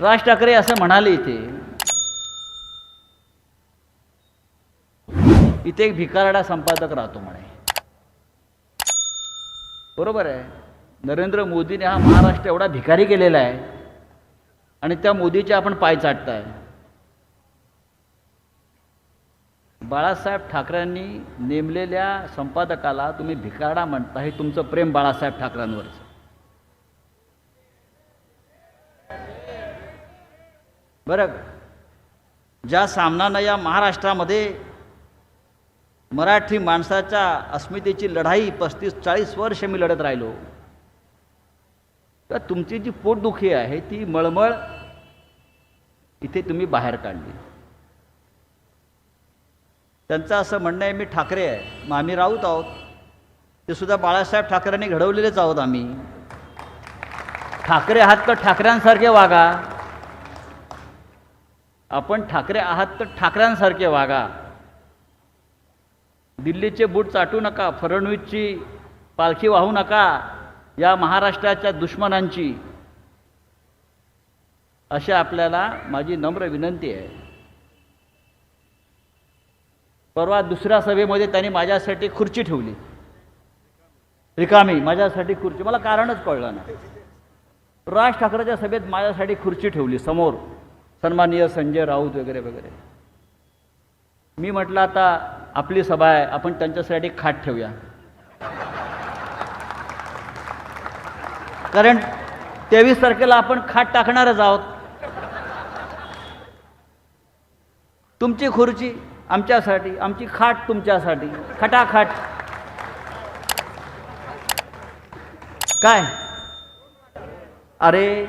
राज ठाकरे असं म्हणाले इथे. इथे एक भिकारडा संपादक राहतो म्हणे. बरोबर आहे. नरेंद्र मोदीने हा महाराष्ट्र एवढा भिकारी केलेला आहे. आणि त्या मोदीचे आपण पाय चाटताय. बाळासाहेब ठाकरेंनी नेमलेल्या संपादकाला तुम्ही भिकारडा म्हणता हे तुमचं प्रेम बाळासाहेब ठाकरेंवरचं. बरं ज्या सामनानं या महाराष्ट्रामध्ये मराठी माणसाच्या अस्मितेची लढाई पस्तीस चाळीस वर्ष मी लढत राहिलो तर तुमची जी पोटदुखी आहे ती मळमळ इथे तुम्ही बाहेर काढली. त्यांचं असं म्हणणं आहे मी ठाकरे आहे मग आम्ही राऊत आहोत. ते सुद्धा बाळासाहेब ठाकरेंनी घडवलेलेच आहोत आम्ही. ठाकरे आहात तर ठाकऱ्यांसारखे वागा. आपण ठाकरे आहात तर ठाकऱ्यांसारखे वागा. दिल्लीचे बूट चाटू नका फडणवीसची पालखी वाहू नका या महाराष्ट्राच्या दुश्मनांची. अशी आपल्याला माझी नम्र विनंती आहे. परवा दुसऱ्या सभेमध्ये त्यांनी माझ्यासाठी खुर्ची ठेवली. रिकामी माझ्यासाठी खुर्ची. मला कारणच कळलं नाही. राज ठाकरेच्या सभेत माझ्यासाठी खुर्ची ठेवली समोर. सन्माननीय संजय राऊत वगैरे वगैरे. मी म्हटलं आता आपली सभा आहे आपण त्यांच्यासाठी खाट ठेवूया. कारण तेवीस तारखेला आपण खाट टाकणारच आहोत. तुमची खुर्ची आमच्यासाठी आमची खाट तुमच्यासाठी. खटाखाट. काय? अरे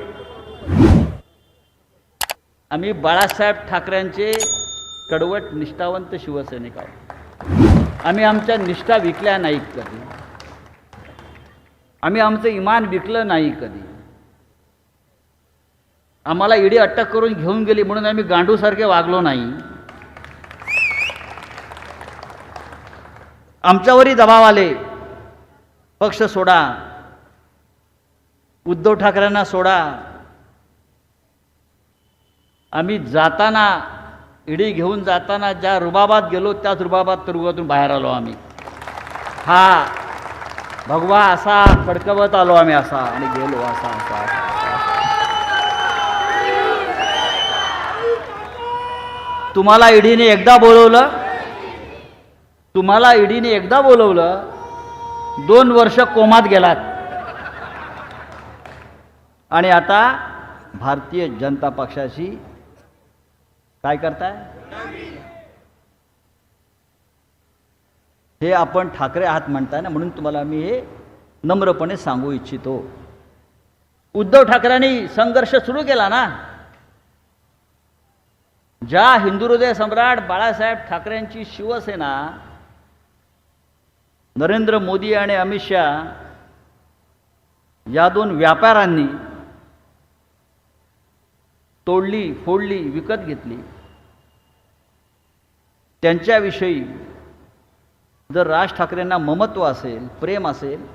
आम्ही बाळासाहेब ठाकरेंचे कडवट निष्ठावंत शिवसैनिक आहोत. आम्ही आमच्या निष्ठा विकल्या नाहीत कधी. आम्ही आमचं इमान विकलं नाही कधी. आम्हाला ईडी अटक करून घेऊन गेली म्हणून आम्ही गांडूसारखे वागलो नाही. आमच्यावरही दबाव आले. पक्ष सोडा. उद्धव ठाकरेंना सोडा. आम्ही जाताना इडी घेऊन जाताना ज्या रुबाबात गेलो त्याच रुबाबात तुरुंगातून बाहेर आलो आम्ही. हा भगवा असा फडकवत आलो आम्ही असा आणि गेलो असा असा, असा तुम्हाला ईडीने एकदा बोलवलं? तुम्हाला ईडीने एकदा बोलवलं? दोन वर्ष कोमात गेलात. आणि आता भारतीय जनता पक्षाशी काय करताय? हे आपण ठाकरे आहात म्हणताय ना म्हणून तुम्हाला मी हे नम्रपणे सांगू इच्छितो. उद्धव ठाकरेंनी संघर्ष सुरू केला ना? ज्या हिंदुहृदय सम्राट बाळासाहेब ठाकरेंची शिवसेना नरेंद्र मोदी आणि अमित शहा या दोन व्यापाऱ्यांनी तोडली फोडली विकत घेतली. त्यांच्याविषयी जर राज ठाकरेंना ममत्व असेल प्रेम असेल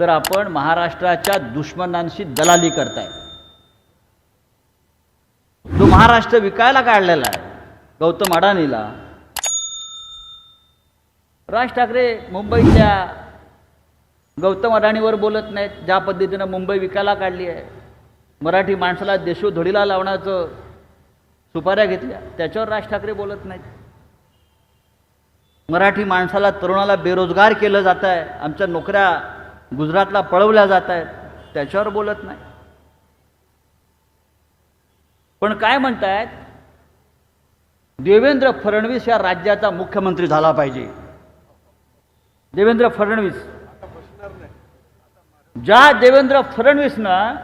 तर आपण महाराष्ट्राच्या दुश्मनांशी दलाली करताय. तो महाराष्ट्र विकायला काढलेला आहे गौतम अडाणीला राज ठाकरे मुंबईच्या गौतम अडाणीवर बोलत नाहीत ज्या पद्धतीनं मुंबई विकायला काढली आहे. मराठी माणसाला देशोधडीला लावण्याचं सुपाऱ्या घेतल्या. त्याच्यावर राज ठाकरे बोलत नाहीत. मराठी माणसाला तरुणाला बेरोजगार केलं जात आहे आमच्या नोकऱ्या गुजरातला पळवल्या जात आहेत त्याच्यावर बोलत नाही. पण काय म्हणतायत? देवेंद्र फडणवीस या राज्याचा मुख्यमंत्री झाला पाहिजे. देवेंद्र फडणवीस. ज्या देवेंद्र फडणवीसनं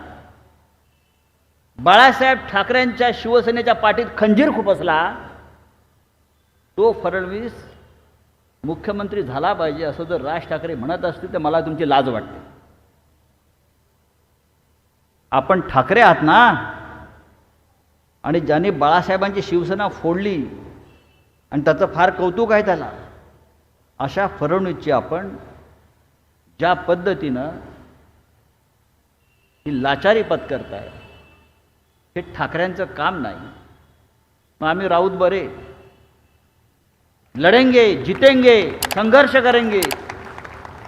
बाळासाहेब ठाकरेंच्या शिवसेनेच्या पाठीत खंजीर खुपसला तो फडणवीस मुख्यमंत्री झाला पाहिजे असं जर राज ठाकरे म्हणत असतील तर मला तुमची लाज वाटते. आपण ठाकरे आहात ना? आणि ज्याने बाळासाहेबांची शिवसेना फोडली आणि त्याचं फार कौतुक आहे त्याला अशा फडणवीसची आपण ज्या पद्धतीनं ही लाचारी पत्करताय हे ठाकरेंचं काम नाही. मग आम्ही राऊत बरे. लढेंगे जितेंगे संघर्ष करेंगे.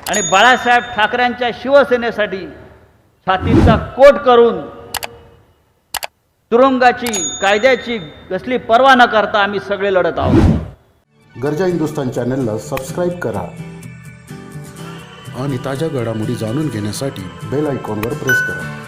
आणि बाळासाहेब ठाकरेंच्या शिवसेनेसाठी छातीचा कोट करून तुरुंगाची कायद्याची कसली पर्वा न करता आम्ही सगळे लढत आहोत. गरजा हिंदुस्तान चॅनलला सबस्क्राईब करा. आणि ताज्या घडामोडी जाणून घेण्यासाठी बेल आयकॉनवर प्रेस करा.